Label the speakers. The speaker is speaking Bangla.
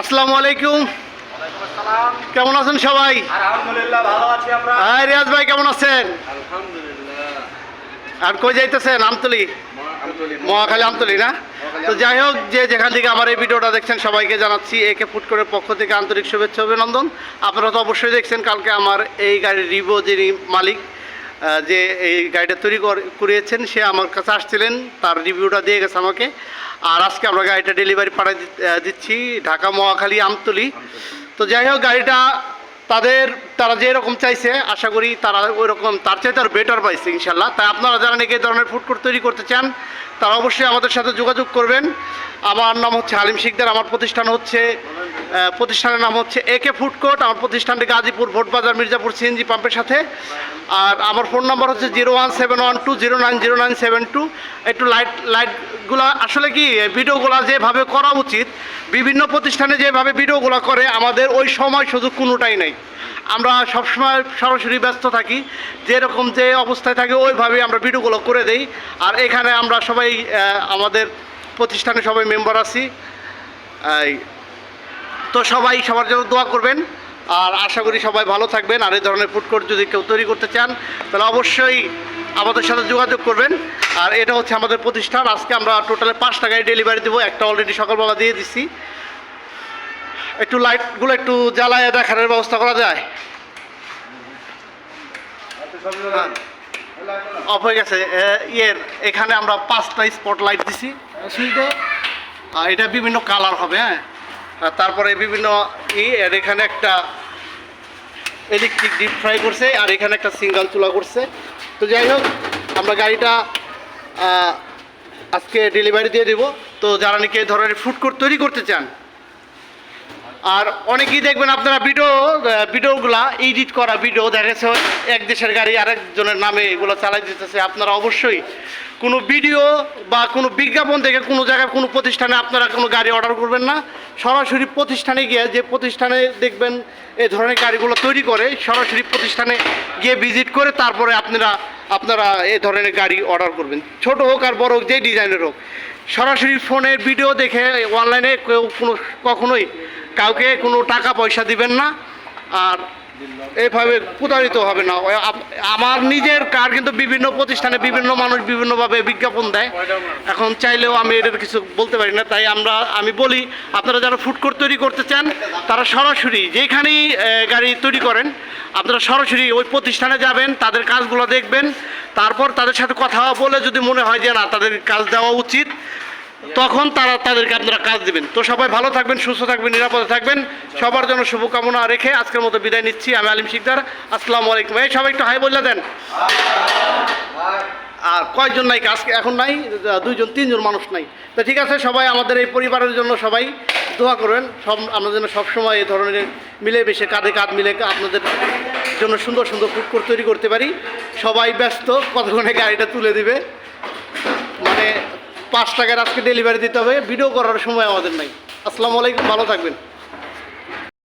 Speaker 1: আসসালামু আলাইকুম। কেমন আছেন সবাই?
Speaker 2: আলহামদুলিল্লাহ ভালো আছি আমরা।
Speaker 1: হ্যাঁ রিয়াজ ভাই কেমন আছেন?
Speaker 2: আলহামদুলিল্লাহ।
Speaker 1: আর কই যাইতেছেন? আমতলি? মহাখালী। আমতলি না? তো যাই হোক যে যেখান থেকে আমার এই ভিডিওটা দেখছেন সবাইকে জানাচ্ছি একে ফুট করে পক্ষ থেকে আন্তরিক শুভেচ্ছা অভিনন্দন। আপনারা তো অবশ্যই দেখছেন কালকে আমার এই গাড়ির রিভো যিনি মালিক যে এই গাড়িটা তৈরি কর- করিয়েছেন, সে আমার কাছে আসছিলেন, তার রিভিউটা দিয়ে গেছে আমাকে। আর আজকে আমরা গাড়িটা ডেলিভারি পাঠিয়ে দি- দিচ্ছি ঢাকা, মহাখালী, আমতলি। তো যাই হোক, গাড়িটা তাদের, তারা যে রকম চাইছে, আশা করি তারা ওই রকম তার চাইতে আর বেটার পাইছে, ইনশাল্লাহ। তাই আপনারা যারা নাকি এই ধরনের ফুড কোর্ট তৈরি করতে চান, তারা অবশ্যই আমাদের সাথে যোগাযোগ করবেন। আমার নাম হচ্ছে হালিম শিকদার, আমার প্রতিষ্ঠান হচ্ছে প্রতিষ্ঠানের নাম হচ্ছে একে ফুড কোর্ট, আমার প্রতিষ্ঠানটি গাজীপুর ভোট বাজার মির্জাপুর সিএনজি পাম্পের সাথে। আর আমার ফোন নাম্বার হচ্ছে zero one seven one two zero nine zero nine seven two. একটু লাইট, লাইটগুলো, আসলে কি ভিডিওগুলো যেভাবে করা উচিত, বিভিন্ন প্রতিষ্ঠানে যেভাবে ভিডিওগুলো করে, আমাদের ওই সময় সুযোগ কোনোটাই নেই। আমরা সবসময় সরাসরি ব্যস্ত থাকি, যেরকম যে অবস্থায় থাকে ওইভাবে আমরা ভিডিওগুলো করে দেই। আর এখানে আমরা সবাই আমাদের প্রতিষ্ঠানে সবাই মেম্বার আছি। তো সবাই সবার জন্য দোয়া করবেন। আর আশা করি সবাই ভালো থাকবেন। আর এই ধরনের ফুড কোর্ট যদি কেউ তৈরি করতে চান তাহলে অবশ্যই আমাদের সাথে যোগাযোগ করবেন। আর এটা হচ্ছে আমাদের প্রতিষ্ঠান। আজকে আমরা টোটালে পাঁচ টাকায় ডেলিভারি দেবো। একটা অলরেডি সকালবেলা দিয়ে দিচ্ছি একটু লাইটগুলো একটু জ্বালায় দেখানোর ব্যবস্থা করা যায়। অফ হয়ে গেছে। ইয়ের এখানে আমরা পাঁচটা স্পট লাইট দিছি। আর এটা বিভিন্ন কালার হবে হ্যাঁ। তারপরে বিভিন্ন ই, আর এখানে একটা ইলেকট্রিক ডিপ ফ্রাই করছে, আর এখানে একটা সিঙ্গাল চুলা করছে। তো যাই হোক, আমরা গাড়িটা আজকে ডেলিভারি দিয়ে দেবো। তো যারা নাকি এই ধরনের ফুড কোর্ট তৈরি করতে চান আর অনেকেই দেখবেন আপনারা ভিডিও ভিডিওগুলা এডিট করা ভিডিও দেখা যাচ্ছে এক দেশের গাড়ি আরেকজনের নামে এগুলো চালাই দিতেছে। আপনারা অবশ্যই কোনো ভিডিও বা কোনো বিজ্ঞাপন দেখে কোনো জায়গায়, কোনো প্রতিষ্ঠানে আপনারা কোনো গাড়ি অর্ডার করবেন না। সরাসরি প্রতিষ্ঠানে গিয়ে, যে প্রতিষ্ঠানে দেখবেন এই ধরনের গাড়িগুলো তৈরি করে, সরাসরি প্রতিষ্ঠানে গিয়ে ভিজিট করে, তারপরে আপনারা আপনারা এই ধরনের গাড়ি অর্ডার করবেন। ছোট হোক আর বড় হোক যেই ডিজাইনের হোক। সরাসরি ফোনের ভিডিও দেখে অনলাইনে কেউ কোনো, কখনোই কাউকে কোনো টাকা পয়সা দিবেন না, আর এইভাবে প্রতারিত হবে না। আমার নিজের কার কিন্তু বিভিন্ন প্রতিষ্ঠানে বিভিন্ন মানুষ বিভিন্নভাবে বিজ্ঞাপন দেয়। এখন চাইলেও আমি এটার কিছু বলতে পারি না, তাই আমরা, আমি বলি, আপনারা যারা ফুড কোর্ট তৈরি করতে চান, তারা সরাসরি যেখানেই গাড়ি তৈরি করেন, আপনারা সরাসরি ওই প্রতিষ্ঠানে যাবেন, তাদের কাজগুলো দেখবেন, তারপর তাদের সাথে কথা বলে যদি মনে হয় যে না, তাদের কাজ দেওয়া উচিত তখন তারা তাদেরকে আপনারা কাজ দিবেন। তো সবাই ভালো থাকবেন, সুস্থ থাকবেন, নিরাপদে থাকবেন। সবার জন্য শুভকামনা রেখে আজকের মতো বিদায় নিচ্ছি। আমি আলিম শিকদার, আসসালামু আলাইকুম। এই, সবাই একটু হাই বললে দেন। আর কয়জন নাই? আজকে এখন নাই, দুইজন, তিনজন মানুষ নাই। তো ঠিক আছে, সবাই আমাদের এই পরিবারের জন্য সবাই দোয়া করবেন। সব, আমরা যেন সবসময় এই ধরনের মিলে মিশে কাঁধে কাঁধ মিলে আপনাদের জন্য সুন্দর সুন্দর ফুড কোর্ট তৈরি করতে পারি। সবাই ব্যস্ত, কতক্ষণে গাড়িটা তুলে দিবে। পাঁচ টাকার আজকে ডেলিভারি দিতে হবে। ভিডিও করার সময় আমাদের নাই। আসসালামু আলাইকুম, ভালো থাকবেন।